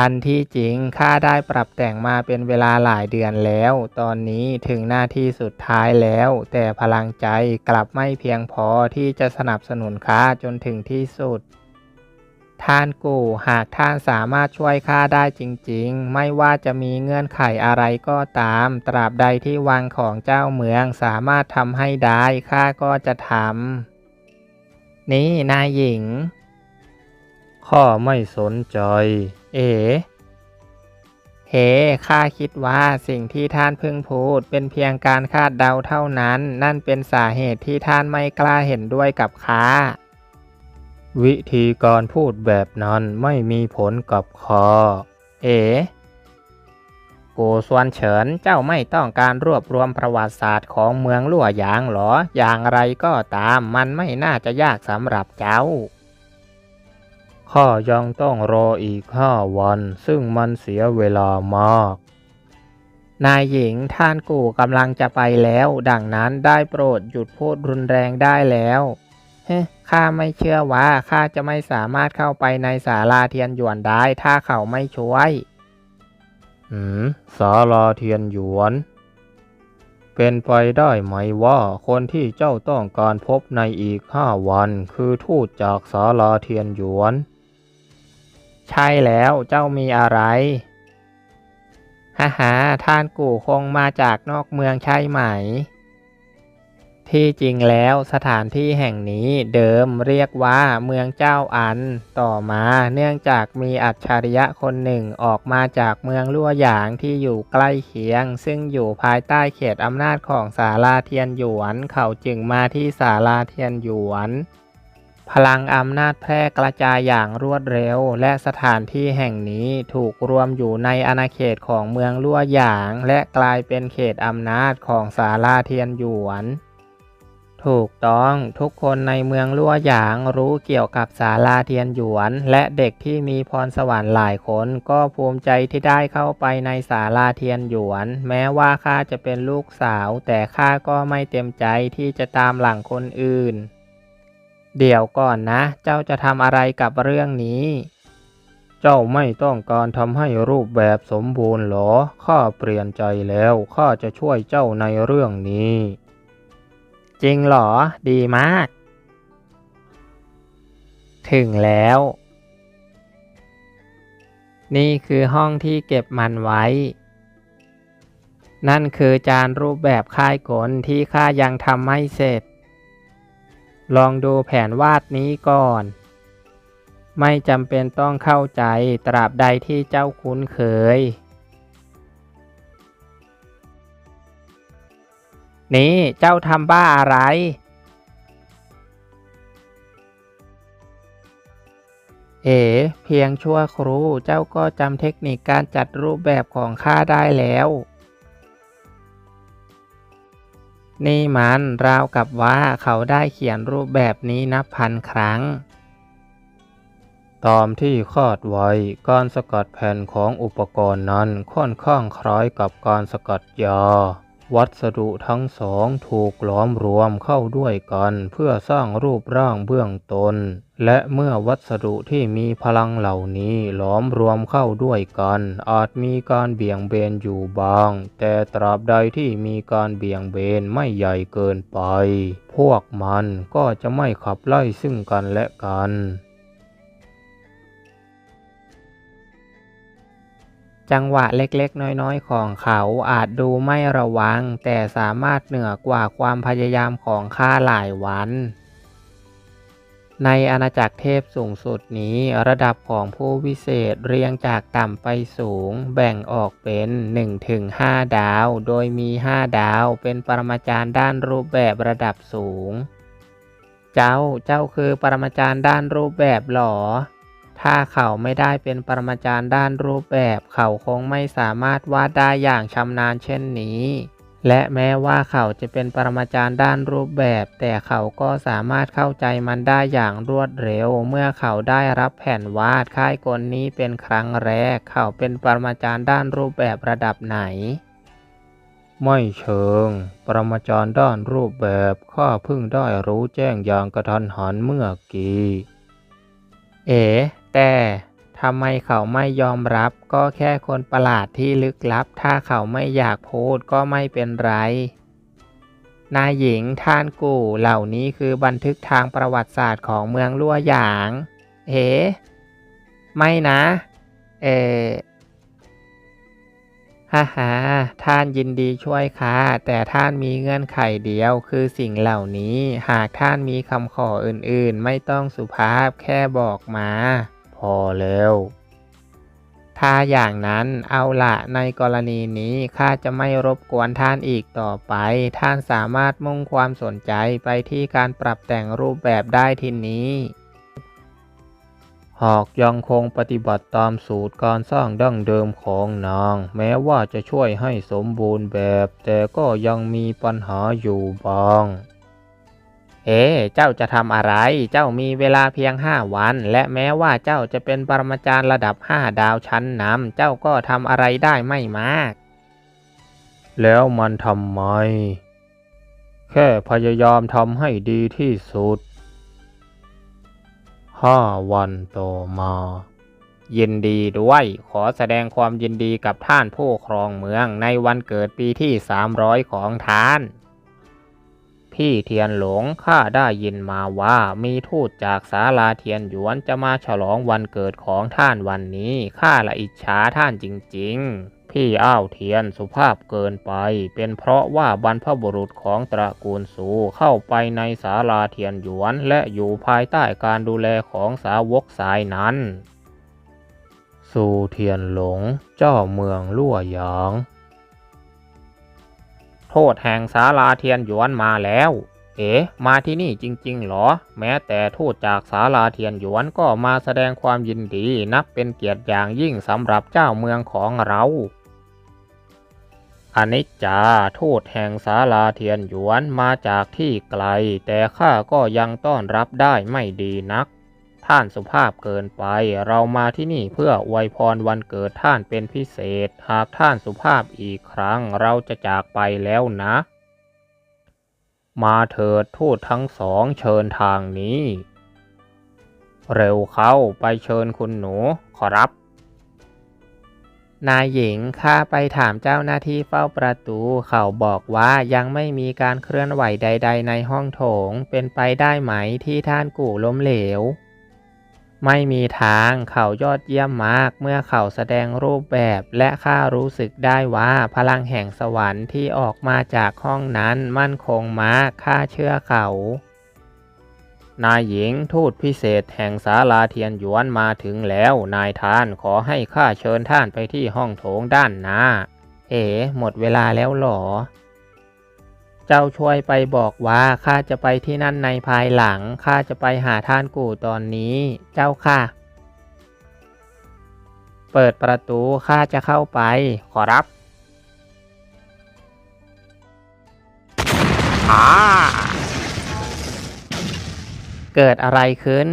อันที่จริงข้าได้ปรับแต่งมาเป็นเวลาหลายเดือนแล้ว ตอนนี้ถึงหน้าที่สุดท้ายแล้ว แต่พลังใจกลับไม่เพียงพอที่จะสนับสนุนข้าจนถึงที่สุด ท่านกูหากท่านสามารถช่วยข้าได้จริง ๆ ไม่ว่าจะมีเงื่อนไขอะไรก็ตาม ตราบใดที่วังของเจ้าเมืองสามารถทำให้ได้ข้าก็จะทำนี่นายหญิงข้าไม่สนใจ เอ๋เฮ้ข้าคิดว่าสิ่งที่ท่านเพิ่งพูด เป็นเพียงการคาดเดาเท่านั้น นั่นเป็นสาเหตุที่ท่านไม่กล้าเห็นด้วยกับข้า วิธีการพูดแบบนั้นไม่มีผลกับข้าเอ๋กูส่วนเฉินเจ้าไม่ต้องการรวบรวมประวัติศาสตร์ของเมืองลั่วหยางหรอ อย่างไรก็ตามมันไม่น่าจะยากสำหรับเจ้า ข้ายังต้องรออีกห้าวัน ซึ่งมันเสียเวลามาก นายหญิงท่านกูกำลังจะไปแล้ว ดังนั้นได้โปรดหยุดพูดรุนแรงได้แล้วเฮ้ข้าไม่เชื่อว่าข้าจะไม่สามารถเข้าไปในศาลาเทียนหยวนได้ ถ้าเขาไม่ช่วย หืมศาลาเทียนหยวน เป็นไปได้ไหมว่าคนที่เจ้าต้องการพบในอีกห้าวัน คือทูตจากศาลาเทียนหยวน ใช่แล้วเจ้ามีอะไร ฮ่าฮ่าท่านกูคงมาจากนอกเมืองใช่ไหม ที่จริงแล้วสถานที่แห่งนี้เดิมเรียกว่าเมืองเจ้าอัน ต่อมาเนื่องจากมีอัจฉริยะคนหนึ่งออกมาจากเมืองลั่วหยางที่อยู่ใกล้เคียง ซึ่งอยู่ภายใต้เขตอำนาจของศาลาเทียนหยวน เขาจึงมาที่ศาลาเทียนหยวน พลังอำนาจแพร่กระจายอย่างรวดเร็ว และสถานที่แห่งนี้ถูกรวมอยู่ในอาณาเขตของเมืองลั่วหยาง และกลายเป็นเขตอำนาจของศาลาเทียนหยวน ถูกต้องทุกคนในเมืองลั่วหยางรู้เกี่ยวกับศาลาเทียนหยวน และเด็กที่มีพรสวรรค์หลายคนก็ภูมิใจที่ได้เข้าไปในศาลาเทียนหยวน แม้ว่าข้าจะเป็นลูกสาว แต่ข้าก็ไม่เต็มใจที่จะตามหลังคนอื่น เดี๋ยวก่อนนะ เจ้าจะทำอะไรกับเรื่องนี้ เจ้าไม่ต้องการทำให้รูปแบบสมบูรณ์หรอ ข้าเปลี่ยนใจแล้ว ข้าจะช่วยเจ้าในเรื่องนี้ จริงหรอ ดีมาก ถึงแล้ว นี่คือห้องที่เก็บมันไว้ นั่นคือจานรูปแบบค่ายกลที่ข้ายังทำไม่เสร็จ ลองดูแผนวาดนี้ก่อน ไม่จำเป็นต้องเข้าใจตราบใดที่เจ้าคุ้นเคย นี่เจ้าทำบ้าอะไร เอ๋เพียงชั่วครูเจ้าก็จำเทคนิคการจัดรูปแบบของข้าได้แล้ว นี่มันราวกับว่าเขาได้เขียนรูปแบบนี้นับพันครั้ง ตอมที่คอดไว้การสกัดแผ่นของอุปกรณ์นั้นค่อนข้างคล้ายกับการสกัดยาวัสดุทั้งสองถูกหลอมรวมเข้าด้วยกันเพื่อสร้างรูปร่างเบื้องต้น และเมื่อวัสดุที่มีพลังเหล่านี้หลอมรวมเข้าด้วยกัน อาจมีการเบี่ยงเบนอยู่บ้าง แต่ตราบใดที่มีการเบี่ยงเบนไม่ใหญ่เกินไป พวกมันก็จะไม่ขับไล่ซึ่งกันและกันจังหวะเล็กๆ น้อยๆ ของเขาอาจดูไม่ระวัง แต่สามารถเหนือกว่าความพยายามของข้าหลายวัน ในอาณาจักรเทพสูงสุดนี้ระดับของผู้วิเศษเรียงจากต่ำไปสูง แบ่งออกเป็น1-5ดาว โดยมี 5 ดาวเป็นปรมาจารย์ด้านรูปแบบระดับสูง เจ้าเจ้าคือปรมาจารย์ด้านรูปแบบหรอ ถ้าเขาไม่ได้เป็นปรมาจารย์ด้านรูปแบบ เขาคงไม่สามารถวาดได้อย่างชำนาญเช่นนี้ และแม้ว่าเขาจะเป็นปรมาจารย์ด้านรูปแบบ แต่เขาก็สามารถเข้าใจมันได้อย่างรวดเร็ว เมื่อเขาได้รับแผ่นวาดค่ายกลนี้เป็นครั้งแรก เขาเป็นปรมาจารย์ด้านรูปแบบระดับไหน ไม่เชิง ปรมาจารย์ด้านรูปแบบข้าเพิ่งได้รู้แจ้งอย่างกระทันหันเมื่อกี้ เอ๋แต่ ทำไมเขาไม่ยอมรับ ก็แค่คนประหลาดที่ลึกลับ ถ้าเขาไม่อยากพูดก็ไม่เป็นไร นายหญิงท่านกู่เหล่านี้คือบันทึกทางประวัติศาสตร์ของเมืองลั่วหยาง เอ๋ไม่นะ เอฮ่าฮ่าท่านยินดีช่วยค่ะ แต่ท่านมีเงื่อนไขเดียวคือสิ่งเหล่านี้ หากท่านมีคำขออื่นๆ ไม่ต้องสุภาพแค่บอกมา พอแล้ว ถ้าอย่างนั้นเอาละในกรณีนี้ข้าจะไม่รบกวนท่านอีกต่อไป ท่านสามารถมุ่งความสนใจไปที่การปรับแต่งรูปแบบได้ทีนี้หากยังคงปฏิบัติตามสูตรการสร้างดั้งเดิมของนาง แม้ว่าจะช่วยให้สมบูรณ์แบบ แต่ก็ยังมีปัญหาอยู่บ้าง เอ๊ะเจ้าจะทำอะไร เจ้ามีเวลาเพียงห้าวัน และแม้ว่าเจ้าจะเป็นปรมาจารย์ระดับห้าดาวชั้นนำเจ้าก็ทำอะไรได้ไม่มาก แล้วมันทำไม แค่พยายามทำให้ดีที่สุดห้าวันต่อมายินดีด้วย ขอแสดงความยินดีกับท่านผู้ครองเมืองในวันเกิดปีที่ 300 ของท่าน พี่เทียนหลงข้าได้ยินมาว่ามีทูตจากศาลาเทียนหยวนจะมาฉลองวันเกิดของท่านวันนี้ข้าละอิจฉาท่านจริง ๆพี่อ้าวเทียนสุภาพเกินไป เป็นเพราะว่าบรรพบุรุษของตระกูลสูเข้าไปในศาลาเทียนหยวน และอยู่ภายใต้การดูแลของสาวกสายนั้น สู่เทียนหลง เจ้าเมืองลั่วหยาง ทษแห่งศาลาเทียนหยวนมาแล้ว เอ๋มาที่นี่จริงๆเหรอ แม้แต่ทูตจากศาลาเทียนหยวนก็มาแสดงความยินดีนับเป็นเกียรติอย่างยิ่งสำหรับเจ้าเมืองของเราอนิจจาทูตแห่งศาลาเทียนหยวนมาจากที่ไกล แต่ข้าก็ยังต้อนรับได้ไม่ดีนัก ท่านสุภาพเกินไป เรามาที่นี่เพื่ออวยพรวันเกิดท่านเป็นพิเศษ หากท่านสุภาพอีกครั้งเราจะจากไปแล้วนะ มาเถิดทูตทั้งสองเชิญทางนี้ เร็วเข้าไปเชิญคุณหนู ขอรับ นายหญิงข้าไปถามเจ้าหน้าที่เฝ้าประตู เขาบอกว่ายังไม่มีการเคลื่อนไหวใด ๆ ในห้องโถง เป็นไปได้ไหมที่ท่านกู่ล้มเหลว ไม่มีทางเขายอดเยี่ยมมาก เมื่อเขาแสดงรูปแบบและข้ารู้สึกได้ว่าพลังแห่งสวรรค์ที่ออกมาจากห้องนั้นมั่นคงมากข้าเชื่อเขา นายหญิงทูตพิเศษแห่งศาลาเทียนหยวนมาถึงแล้ว นายท่านขอให้ข้าเชิญท่านไปที่ห้องโถงด้านหน้า เอ๋หมดเวลาแล้วหรอ เจ้าช่วยไปบอกว่าข้าจะไปที่นั่นในภายหลังข้าจะไปหาท่านกู่ตอนนี้ เจ้าค่ะ เปิดประตูข้าจะเข้าไป ขอรับอาเกิดอะไรขึ้น